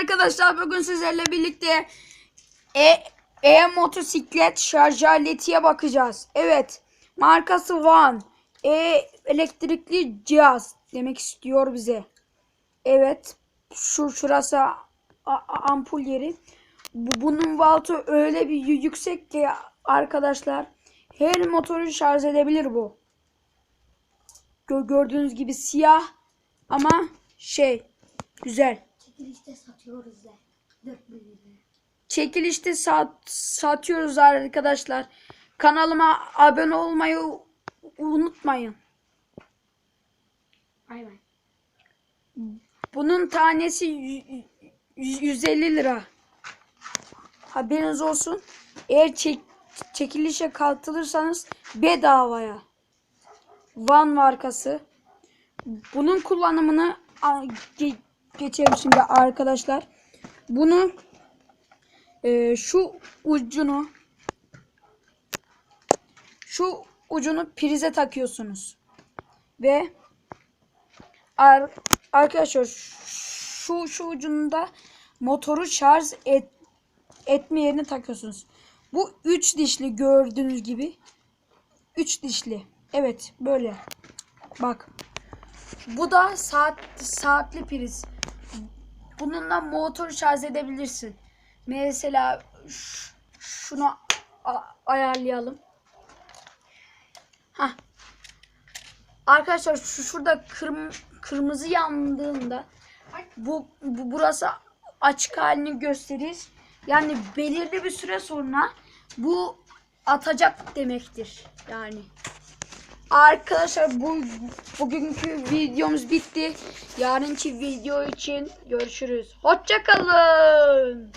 arkadaşlar bugün sizlerle birlikte e, e motosiklet şarj aletiye bakacağız. Evet markası Van. E elektrikli cihaz demek istiyor bize. Evet şu şurası ampul yeri. Bu, bunun voltu öyle bir yü- yüksek ki arkadaşlar her motoru şarj edebilir bu. Gö- gördüğünüz gibi siyah ama şey güzel. Çekilişte satıyoruz da. 4 liraya. Çekilişte sat, satıyoruz arkadaşlar. Kanalıma abone olmayı unutmayın. Bay bay. Bunun tanesi y- y- 150 lira. Haberiniz olsun. Eğer çek, çekilişe katılırsanız bedavaya. Van markası. Bunun kullanımını geçelim şimdi arkadaşlar. Bunu e, şu ucunu şu ucunu prize takıyorsunuz. Ve Ar- arkadaşlar şu şu ucunda motoru şarj et, etme yerini takıyorsunuz. Bu üç dişli gördüğünüz gibi. Üç dişli. Evet böyle. Bak. Bu da saat saatli priz. Bununla motoru şarj edebilirsin. Mesela şunu ayarlayalım. Hah. Arkadaşlar şu şurada kırm kırmızı yandığında bu, bu burası açık halini gösterir. Yani belirli bir süre sonra bu atacak demektir. Yani Arkadaşlar bu bugünkü videomuz bitti. Yarınki video için görüşürüz. Hoşçakalın.